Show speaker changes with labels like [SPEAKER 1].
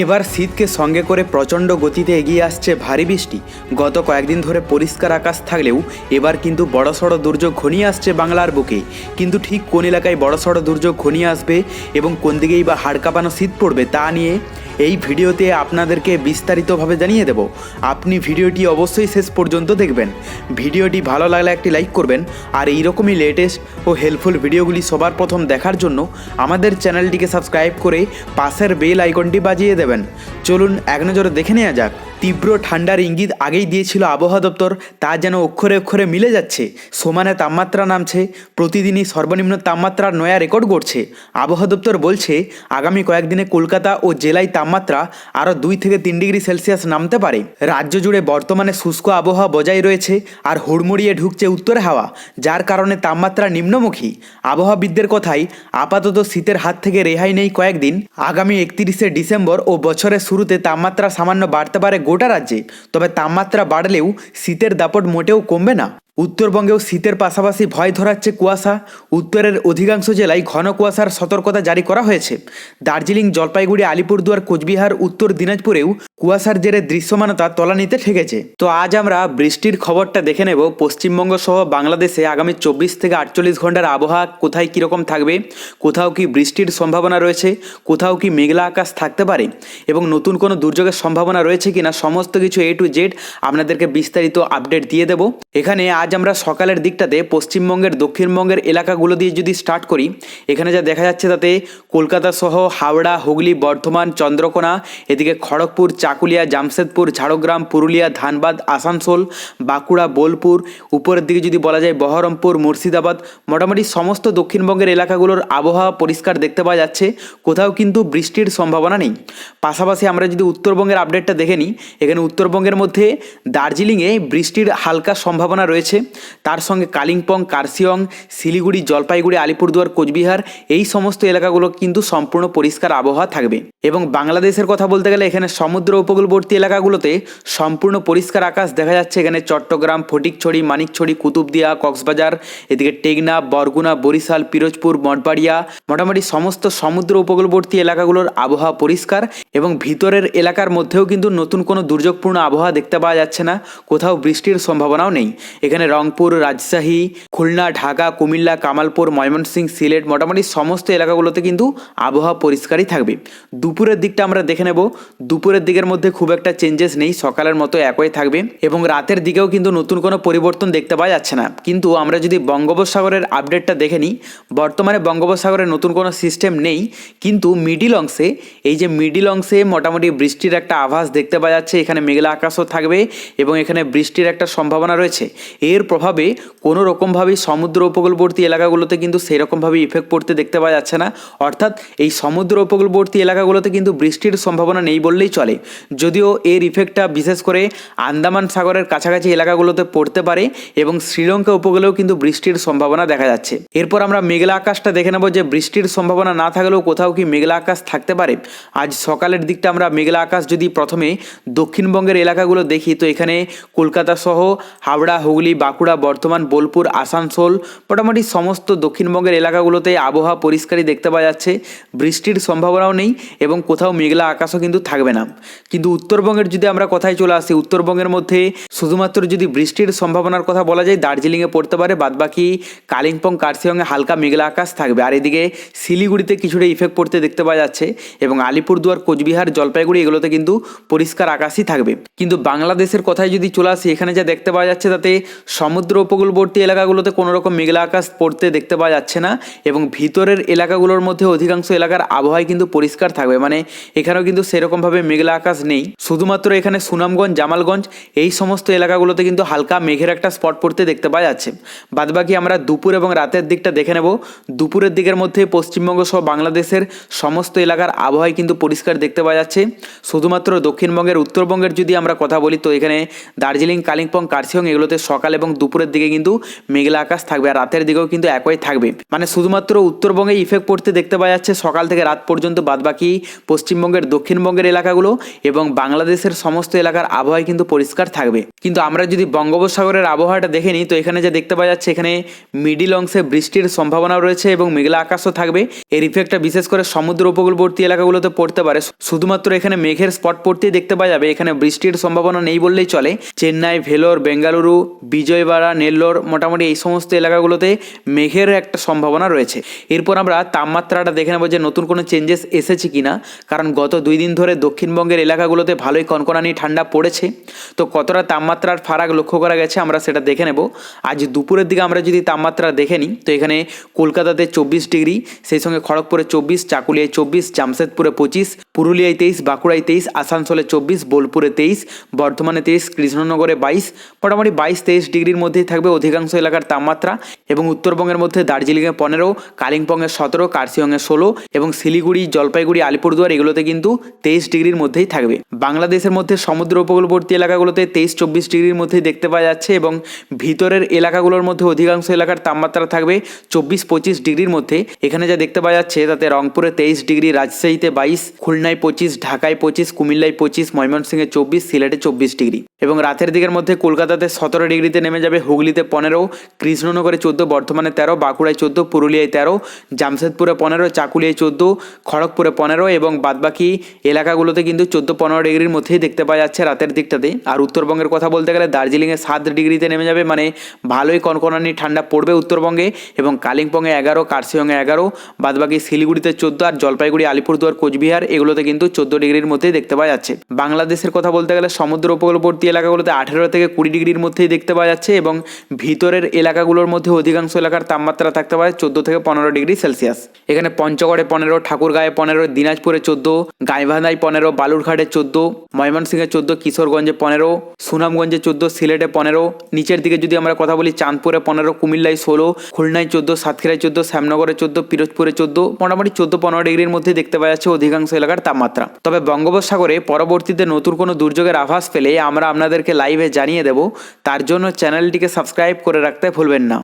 [SPEAKER 1] এবার শীতকে সঙ্গে করে প্রচণ্ড গতিতে এগিয়ে আসছে ভারী বৃষ্টি। গত কয়েকদিন ধরে পরিষ্কার আকাশ থাকলেও এবার কিন্তু বড়সড় দুর্যোগ ঘনিয়ে আসছে বাংলার বুকে। কিন্তু ঠিক কোন এলাকায় বড়সড় দুর্যোগ ঘনিয়ে আসবে এবং কোন দিকেই বা হাড় কাঁপানো শীত পড়বে তা নিয়ে এই ভিডিওতে আপনাদেরকে বিস্তারিতভাবে জানিয়ে দেব। আপনি ভিডিওটি অবশ্যই শেষ পর্যন্ত দেখবেন। ভিডিওটি ভালো লাগলে একটি লাইক করবেন। আর এইরকমই লেটেস্ট ও হেল্পফুল ভিডিওগুলি সবার প্রথম দেখার জন্য আমাদের চ্যানেলটিকে সাবস্ক্রাইব করে পাশের বেল আইকনটি বাজিয়ে দেবেন। চলুন এক নজরে দেখে নেওয়া যাক। তীব্র ঠান্ডার ইঙ্গিত আগেই দিয়েছিল আবহাওয়া দপ্তর, তা যেন অক্ষরে অক্ষরে মিলে যাচ্ছে। সমানে তাপমাত্রা নামছে, প্রতিদিনই সর্বনিম্ন তাপমাত্রার নয়া রেকর্ড করছে আবহাওয়া দপ্তর বলছে, আগামী কয়েকদিনে কলকাতা ও জেলায় তাপমাত্রা আরও দুই থেকে তিন ডিগ্রি সেলসিয়াস নামতে পারে। রাজ্য জুড়ে বর্তমানে শুষ্ক আবহাওয়া বজায় রয়েছে আর হুড়মুড়িয়ে ঢুকছে উত্তরে হাওয়া, যার কারণে তাপমাত্রা নিম্নমুখী। আবহাওয়াবিদদের কথাই আপাতত শীতের হাত থেকে রেহাই নেই কয়েকদিন। আগামী একত্রিশে ডিসেম্বর ও বছরের শুরুতে তাপমাত্রা সামান্য বাড়তে পারে গোটা রাজ্যে। তবে তাপমাত্রা বাড়লেও শীতের দাপট মোটেও কমবে না। উত্তরবঙ্গেও শীতের পাশাপাশি ভয় ধরাচ্ছে কুয়াশা। উত্তরের অধিকাংশ জেলায় ঘন কুয়াশার সতর্কতা জারি করা হয়েছে। দার্জিলিং, জলপাইগুড়ি, আলিপুরদুয়ার, কোচবিহার, উত্তর দিনাজপুরেও কুয়াশার জেরে দৃশ্যমানতা তলানিতে ঠেকেছে। তো আজ আমরা বৃষ্টির খবরটা দেখে নেব। পশ্চিমবঙ্গ সহ বাংলাদেশে আগামী চব্বিশ থেকে আটচল্লিশ ঘণ্টার আবহাওয়া কোথায় কীরকম থাকবে? কোথাও কি বৃষ্টির সম্ভাবনা রয়েছে? কোথাও কি মেঘলা আকাশ থাকতে পারে? এবং নতুন কোনো দুর্যোগের সম্ভাবনা রয়েছে কিনা? সমস্ত কিছু এ টু জেড আপনাদেরকে বিস্তারিত আপডেট দিয়ে দেব। এখানে আজ আমরা সকালের দিকটাতে পশ্চিমবঙ্গের, দক্ষিণবঙ্গের এলাকাগুলো দিয়ে যদি স্টার্ট করি, এখানে যা দেখা যাচ্ছে তাতে কলকাতা সহ হাওড়া, হুগলি, বর্ধমান, চন্দ্রকোনা, এদিকে খড়গপুর, চাকুলিয়া, জামশেদপুর, ঝাড়গ্রাম, পুরুলিয়া, ধানবাদ, আসানসোল, বাঁকুড়া, বোলপুর, উপরের দিকে যদি বলা যায় বহরমপুর, মুর্শিদাবাদ, মোটামুটি সমস্ত দক্ষিণবঙ্গের এলাকাগুলোর আবহাওয়া পরিষ্কার দেখতে পাওয়া যাচ্ছে, কোথাও কিন্তু বৃষ্টির সম্ভাবনা নেই। পাশাপাশি আমরা যদি উত্তরবঙ্গের আপডেটটা দেখে নিই, এখানে উত্তরবঙ্গের মধ্যে দার্জিলিংয়ে বৃষ্টির হালকা সম্ভাবনা রয়েছে। তার সঙ্গে কালিম্পং কার্সিয়ং শিলিগুড়ি, জলপাইগুড়ি, আলিপুরদুয়ার, কোচবিহার এই সমস্ত এলাকাগুলো কিন্তু সম্পূর্ণ পরিষ্কার আবহাওয়া থাকবে। এবং বাংলাদেশের কথা বলতে গেলে এখানে সমুদ্র উপকূলবর্তী এলাকাগুলোতে সম্পূর্ণ পরিষ্কার আকাশ দেখা যাচ্ছে। এখানে চট্টগ্রাম, ফটিকছড়ি, মানিকছড়ি, কুতুবদিয়া, কক্সবাজার, এদিকে টেকনা বরগুনা, বরিশাল, পিরোজপুর, মঠবাড়িয়া মোটামুটি সমস্ত সমুদ্র উপকূলবর্তী এলাকাগুলোর আবহাওয়া পরিষ্কার এবং ভিতরের এলাকার মধ্যেও কিন্তু নতুন কোনো দুর্যোগপূর্ণ আবহাওয়া দেখতে পাওয়া যাচ্ছে না। কোথাও বৃষ্টির সম্ভাবনাও নেই। এখানে রংপুর, রাজশাহী, খুলনা, ঢাকা, কুমিল্লা, কামালপুর, ময়মনসিংহ, সিলেট মোটামুটি সমস্ত এলাকাগুলোতে কিন্তু আবহাওয়া পরিষ্কারই থাকবে। দুপুরের দিকটা আমরা দেখে নেব। দুপুরের দিকের মধ্যে খুব একটা চেঞ্জেস নেই। সকালের মতো একই থাকবে এবং রাতের দিকেও কিন্তু নতুন কোনো পরিবর্তন দেখতে পাওয়া যাচ্ছে না। কিন্তু আমরা যদি বঙ্গোপসাগরের আপডেটটা দেখে নিই, বর্তমানে বঙ্গোপসাগরে নতুন কোনো সিস্টেম নেই। কিন্তু মিডিল অংশে, এই যে মিডিল অংশে মোটামুটি বৃষ্টির একটা আভাস দেখতে পাওয়া যাচ্ছে। এখানে মেঘলা আকাশও থাকবে এবং এখানে বৃষ্টির একটা সম্ভাবনা রয়েছে। এর প্রভাবে কোনো রকমভাবেই সমুদ্র উপকূলবর্তী এলাকাগুলোতে কিন্তু সেই রকমভাবে ইফেক্ট পড়তে দেখতে পাওয়া যাচ্ছে না। অর্থাৎ এই সমুদ্র উপকূলবর্তী এলাকাগুলোতে কিন্তু বৃষ্টির সম্ভাবনা নেই বললেই চলে। যদিও এর ইফেক্টটা বিশেষ করে আন্দামান সাগরের কাছাকাছি এলাকাগুলোতে পড়তে পারে এবং শ্রীলঙ্কা উপকূলেও কিন্তু বৃষ্টির সম্ভাবনা দেখা যাচ্ছে। এরপর আমরা মেঘলা আকাশটা দেখে নেব যে বৃষ্টির সম্ভাবনা না থাকলেও কোথাও কি মেঘলা আকাশ থাকতে পারে। আজ সকালের দিকটা আমরা মেঘলা আকাশ যদি প্রথমে দক্ষিণবঙ্গের এলাকাগুলো দেখি, তো এখানে কলকাতা সহ হাওড়া, হুগলি বাঁকুড়া, বর্ধমান, বোলপুর, আসানসোল, মোটামুটি সমস্ত দক্ষিণবঙ্গের এলাকাগুলোতে আবহাওয়া পরিষ্কারই দেখতে পাওয়া যাচ্ছে। বৃষ্টির সম্ভাবনাও নেই এবং কোথাও মেঘলা আকাশও কিন্তু থাকবে না। কিন্তু উত্তরবঙ্গের যদি আমরা কথায় চলে আসি, উত্তরবঙ্গের মধ্যে শুধুমাত্র যদি বৃষ্টির সম্ভাবনার কথা বলা যায়, দার্জিলিংয়ে পড়তে পারে, বাদবাকি কালিম্পং কার্সিয়ংয়ে হালকা মেঘলা আকাশ থাকবে। আর এদিকে শিলিগুড়িতে কিছুটা ইফেক্ট পড়তে দেখতে পাওয়া যাচ্ছে এবং আলিপুরদুয়ার, কোচবিহার, জলপাইগুড়ি এগুলোতে কিন্তু পরিষ্কার আকাশই থাকবে। কিন্তু বাংলাদেশের কথায় যদি চলে আসি, এখানে যা দেখতে পাওয়া যাচ্ছে, তাতে সমুদ্র উপকূলবর্তী এলাকাগুলোতে কোনো রকম মেঘলা আকাশ পড়তে দেখতে পাওয়া যাচ্ছে না এবং ভিতরের এলাকাগুলোর মধ্যে অধিকাংশ এলাকার আবহাওয়াই কিন্তু পরিষ্কার থাকবে। মানে এখানেও কিন্তু সেরকমভাবে মেঘলা আকাশ নেই। শুধুমাত্র এখানে সুনামগঞ্জ, জামালগঞ্জ এই সমস্ত এলাকাগুলোতে কিন্তু হালকা মেঘের একটা স্পট পড়তে দেখতে পাওয়া যাচ্ছে। বাদবাকি আমরা দুপুর এবং রাতের দিকটা দেখে নেব। দুপুরের দিকের মধ্যে পশ্চিমবঙ্গ সহ বাংলাদেশের সমস্ত এলাকার আবহাওয়াই কিন্তু পরিষ্কার দেখতে পাওয়া যাচ্ছে। শুধুমাত্র দক্ষিণবঙ্গের, উত্তরবঙ্গের যদি আমরা কথা বলি, তো এখানে দার্জিলিং, কালিম্পং কার্সিয়ং এগুলোতে সকাল এবং দুপুরের দিকে কিন্তু মেঘলা আকাশ থাকবে আর রাতের দিকেও কিন্তু একই থাকবে। মানে শুধুমাত্র উত্তরবঙ্গে ইফেক্ট পড়তে দেখতে পাওয়া যাচ্ছে সকাল থেকে রাত পর্যন্ত বাদবাকি পশ্চিমবঙ্গের, দক্ষিণবঙ্গের এলাকাগুলো এবং বাংলাদেশের সমস্ত এলাকার আবহাওয়া কিন্তু পরিষ্কার থাকবে। কিন্তু আমরা যদি বঙ্গোপসাগরের আবহাওয়াটা দেখে নিই, তো এখানে যে দেখতে পাওয়া যাচ্ছে, এখানে মিডিল অংশে বৃষ্টির সম্ভাবনা রয়েছে এবং মেঘলা আকাশও থাকবে। এর ইফেক্টটা বিশেষ করে সমুদ্র উপকূলবর্তী এলাকাগুলোতে পড়তে পারে। শুধুমাত্র এখানে মেঘের স্পট পড়তেই দেখতে পাওয়া যাবে। এখানে বৃষ্টির সম্ভাবনা নেই বললেই চলে। চেন্নাই, ভেলোর, বেঙ্গালুরু বিজয়বাড়া, নেল্লোর, মোটামুটি এই সমস্ত এলাকাগুলোতে মেঘের একটা সম্ভাবনা রয়েছে। এরপর আমরা তাপমাত্রাটা দেখে নেব যে নতুন কোনো চেঞ্জেস এসেছে কিনা। কারণ গত দুই দিন ধরে দক্ষিণবঙ্গের এলাকাগুলোতে ভালোই কনকনানি ঠান্ডা পড়েছে। তো কতটা তাপমাত্রার ফারাক লক্ষ্য করা গেছে আমরা সেটা দেখে নেব। আজ দুপুরের দিকে আমরা যদি তাপমাত্রা দেখে নিই, তো এখানে কলকাতাতে চব্বিশ ডিগ্রি, সেই সঙ্গে খড়গপুরে চব্বিশ, চাকুলিয়ায় চব্বিশ, জামশেদপুরে পঁচিশ পুরুলিয়ায় তেইশ, বাঁকুড়ায় তেইশ, আসানসোলে চব্বিশ, বোলপুরে তেইশ, বর্ধমানে তেইশ, কৃষ্ণনগরে বাইশ, মোটামুটি বাইশ, তেইশ ডিগ্রির মধ্যেই থাকবে অধিকাংশ এলাকার তাপমাত্রা এবং উত্তরবঙ্গের মধ্যে দার্জিলিংয়ে পনেরো, কালিম্পংয়ে সতেরো, কার্শিয়ংয়ে ষোলো এবং শিলিগুড়ি, জলপাইগুড়ি, আলিপুরদুয়ার এগুলোতে কিন্তু তেইশ ডিগ্রির মধ্যেই থাকবে। বাংলাদেশের মধ্যে সমুদ্র উপকূলবর্তী এলাকাগুলোতে তেইশ, চব্বিশ ডিগ্রির মধ্যেই দেখতে পাওয়া যাচ্ছে এবং ভিতরের এলাকাগুলোর মধ্যে অধিকাংশ এলাকার তাপমাত্রা থাকবে চব্বিশ, পঁচিশ ডিগ্রির মধ্যে। এখানে যা দেখতে পাওয়া যাচ্ছে, তাতে রংপুরে তেইশ ডিগ্রি, রাজশাহীতে বাইশ খুলনায় পঁচিশ, ঢাকায় পঁচিশ, কুমিল্লায় পঁচিশ, ময়মনসিংহে চব্বিশ, সিলেটে চব্বিশ ডিগ্রি। এবং রাতের দিকের মধ্যে কলকাতাতে সতেরো ডিগ্রিতে নেমে যাবে হুগলিতে পনেরো, কৃষ্ণনগরে চোদ্দ, বর্ধমানে তেরো, বাঁকুড়ায় চোদ্দ, পুরুলিয়ায় তেরো, জামশেদপুরে পনেরো, চাকুলিয়ায় চোদ্দ, খড়গপুরে পনেরো এবং বাদবাকি এলাকাগুলোতে কিন্তু চোদ্দ, পনেরো ডিগ্রির মধ্যেই দেখতে পাওয়া যাচ্ছে রাতের দিকটাতে। আর উত্তরবঙ্গের কথা বলতে গেলে দার্জিলিংয়ে সাত ডিগ্রিতে নেমে যাবে মানে ভালোই কনকনানি ঠান্ডা পড়বে উত্তরবঙ্গে এবং কালিম্পংয়ে এগারো, কার্শিয়ংয়ে এগারো, বাদবাকি শিলিগুড়িতে চোদ্দ আর জলপাইগুড়ি, আলিপুরদুয়ার, কোচবিহার এগুলোতে কিন্তু চোদ্দ ডিগ্রির মধ্যেই দেখতে পাওয়া যাচ্ছে। বাংলাদেশের কথা বলতে গেলে সমুদ্র উপকূলবর্তী এলাকাগুলোতে আঠেরো থেকে কুড়ি ডিগ্রির মধ্যেই দেখতে পাওয়া যাচ্ছে এবং ভিতরের এলাকাগুলোর মধ্যে অধিকাংশ এলাকার তাপমাত্রা থাকতে পারে চোদ্দ থেকে পনেরো ডিগ্রি সেলসিয়াস। এখানে পঞ্চগড়ে পনেরো, ঠাকুরগাঁয়ে পনেরো, দিনাজপুরে চোদ্দ, গাইবান্ধায় পনেরো, বালুরঘাটে চোদ্দ, ময়মনসিংহে চোদ্দ, কিশোরগঞ্জে পনেরো, সুনামগঞ্জে চোদ্দ, সিলেটে পনেরো, নিচের দিকে যদি আমরা কথা বলি চাঁদপুরে পনেরো, কুমিল্লায় ষোলো, খুলনায় চোদ্দ, সাতক্ষীরায় চোদ্দ, শ্যামনগরে চোদ্দ, পিরোজপুরে চোদ্দ, মোটামুটি চোদ্দ, পনেরো ডিগ্রির মধ্যে দেখতে পাওয়া যাচ্ছে অধিকাংশ এলাকার তাপমাত্রা। তবে বঙ্গোপসাগরে পরবর্তীতে নতুন কোনো দুর্যোগের আভাস পেলে আমরা আপনাদেরকে লাইভে জানিয়ে দেব। তার জন্য চ্যানেলটিকে সাবস্ক্রাইব করে রাখতে ভুলবেন না।